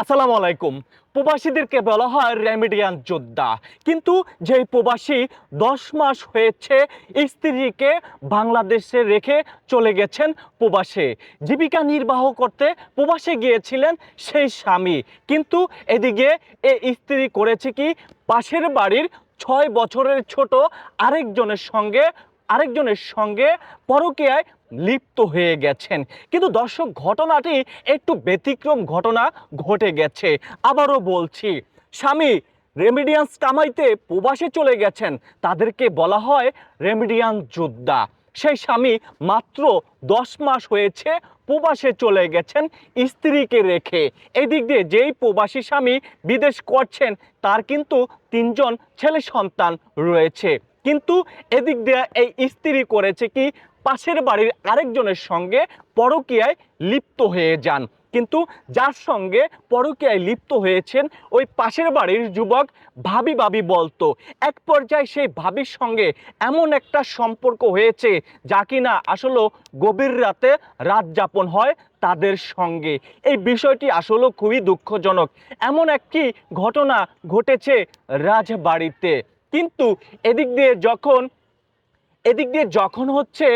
আসসালামু আলাইকুম প্রবাসীদেরকে বলা হয় রেমিডিয়ান যোদ্ধা। কিন্তু যেই প্রবাসী দশ মাস হয়েছে স্ত্রীকে বাংলাদেশে রেখে চলে গেছেন প্রবাসে। জীবিকা নির্বাহ করতে প্রবাসে গিয়েছিলেন সেই স্বামী। কিন্তু এদিকে এ স্ত্রী করেছে কি? পাশের বাড়ির ছয় বছরের ছোট আরেকজনের সঙ্গে আরেকজনের সঙ্গে পরকীয়ায় লিপ্ত হয়ে গেছেন। কিন্তু দর্শক, ঘটনাটি একটু ব্যতিক্রম ঘটনা ঘটে গেছে। আবারও বলছি, স্বামী রেমিডিয়ান্স কামাইতে প্রবাসে চলে গেছেন। তাদেরকে বলা হয় রেমিডিয়ান যোদ্ধা। সেই স্বামী মাত্র দশ মাস হয়েছে প্রবাসে চলে গেছেন স্ত্রীকে রেখে। এদিক দিয়ে যেই প্রবাসী স্বামী বিদেশ করছেন, তার কিন্তু তিনজন ছেলে সন্তান রয়েছে। কিন্তু এদিক দিয়ে এই স্ত্রী করেছে কি, পাশের বাড়ির আরেকজনের সঙ্গে পরকীয়ায় লিপ্ত হয়ে যান। কিন্তু যার সঙ্গে পরকীয়ায় লিপ্ত হয়েছেন, ওই পাশের বাড়ির যুবক ভাবি ভাবি বলতো, এক পর্যায়ে সেই ভাবির সঙ্গে এমন একটা সম্পর্ক হয়েছে যা কিনা আসলে গভীর রাতে রাত যাপন হয় তাদের সঙ্গে। এই বিষয়টি আসলে খুবই দুঃখজনক। এমন একটি ঘটনা ঘটেছে রাজবাড়িতে। কিন্তু এদিক দিয়ে যখন, এদিক দিয়ে যখন হচ্ছে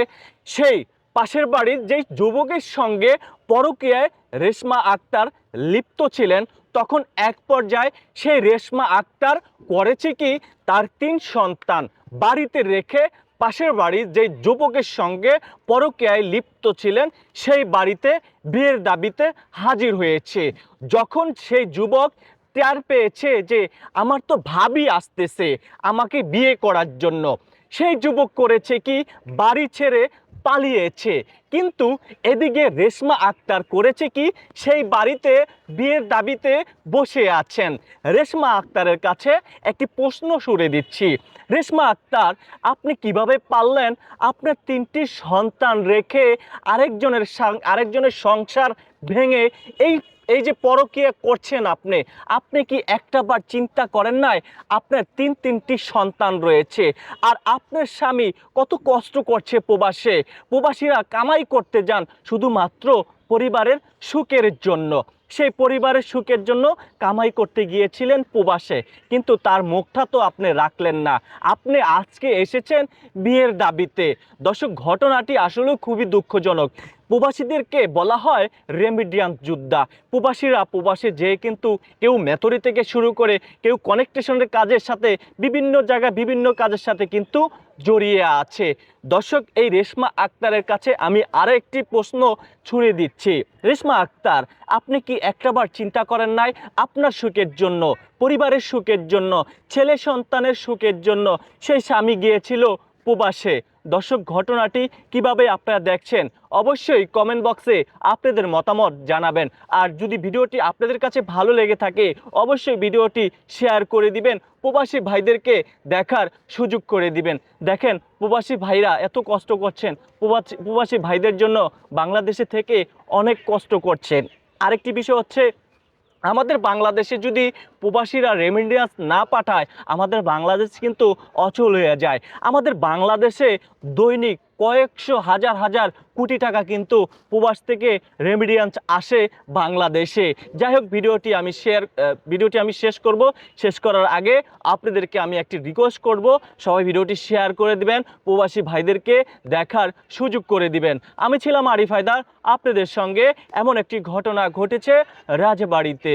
সেই পাশের বাড়ির যেই যুবকের সঙ্গে পরকীয়ায় রেশমা আক্তার লিপ্ত ছিলেন, তখন এক পর্যায়ে সেই রেশমা আক্তার করেছে কি, তার তিন সন্তান বাড়িতে রেখে পাশের বাড়ির যে যুবকের সঙ্গে পরকীয়ায় লিপ্ত ছিলেন, সেই বাড়িতে বিয়ের দাবিতে হাজির হয়েছে। যখন সেই যুবক টের পেয়েছে যে আমার তো ভাবি আসতেছে আমাকে বিয়ে করার জন্য। সেই যুবক করেছে কি, বাড়ি ছেড়ে পালিয়েছে। কিন্তু এদিকে রেশমা আক্তার করেছে কি, সেই বাড়িতে বিয়ের দাবিতে বসে আছেন। রেশমা আক্তারের কাছে একটি প্রশ্ন সুরে দিচ্ছি। রেশমা আক্তার, আপনি কীভাবে পারলেন আপনার তিনটি সন্তান রেখে আরেকজনের আরেকজনের সংসার ভেঙে এই এই যে পরকীয়া করছেন আপনি আপনি কি একটা বার চিন্তা করেন নাই আপনার তিন তিনটি সন্তান রয়েছে আর আপনার স্বামী কত কষ্ট করছে প্রবাসে? প্রবাসীরা কামাই করতে যান শুধুমাত্র পরিবারের সুখের জন্য। সেই পরিবারের সুখের জন্য কামাই করতে গিয়েছিলেন প্রবাসে, কিন্তু তার মুখটা তো আপনি রাখলেন না। আপনি আজকে এসেছেন বিয়ের দাবিতে। দর্শক, ঘটনাটি আসলেও খুবই দুঃখজনক। প্রবাসীদেরকে বলা হয় রেমিডিয়ান যোদ্ধা। প্রবাসীরা প্রবাসে যেয়ে কিন্তু কেউ মেথরি থেকে শুরু করে কেউ কানেকটেশনের কাজের সাথে বিভিন্ন জায়গায় বিভিন্ন কাজের সাথে কিন্তু জড়িয়ে আছে। দর্শক, এই রেশমা আক্তারের কাছে আমি আরও একটি প্রশ্ন ছুড়ে দিচ্ছি। রেশমা আক্তার, আপনি কি একটাবার চিন্তা করেন নাই আপনার সুখের জন্য, পরিবারের সুখের জন্য, ছেলে সন্তানের সুখের জন্য? সেই স্বামী গিয়েছিল প্রবাসে। দর্শক ঘটনাটি কীভাবে আপনারা দেখছেন, অবশ্যই কমেন্ট বক্সে আপনাদের মতামত জানাবেন। আর যদি ভিডিওটি আপনাদের কাছে ভালো লেগে থাকে, অবশ্যই ভিডিওটি শেয়ার করে দিবেন, প্রবাসী ভাইদেরকে দেখার সুযোগ করে দিবেন। দেখেন, প্রবাসী ভাইরা এত কষ্ট করছেন, প্রবাসী প্রবাসী ভাইদের জন্য বাংলাদেশে থেকে অনেক কষ্ট করছেন। আরেকটি বিষয় হচ্ছে আমাদের বাংলাদেশে যদি প্রবাসীরা রেমিডিয়াস না পাঠায়, আমাদের বাংলাদেশ কিন্তু অচল হয়ে যায়। আমাদের বাংলাদেশে দৈনিক কয়েকশো হাজার হাজার কোটি টাকা কিন্তু প্রবাস থেকে রেমিডিয়ান্স আসে বাংলাদেশে। যাই হোক, ভিডিওটি আমি শেয়ার ভিডিওটি আমি শেষ করব। শেষ করার আগে আপনাদেরকে আমি একটি রিকোয়েস্ট করব। সবাই ভিডিওটি শেয়ার করে দিবেন, প্রবাসী ভাইদেরকে দেখার সুযোগ করে দিবেন। আমি ছিলাম আরিফ হায়দার, আপনাদের সঙ্গে এমন একটি ঘটনা ঘটেছে রাজবাড়িতে।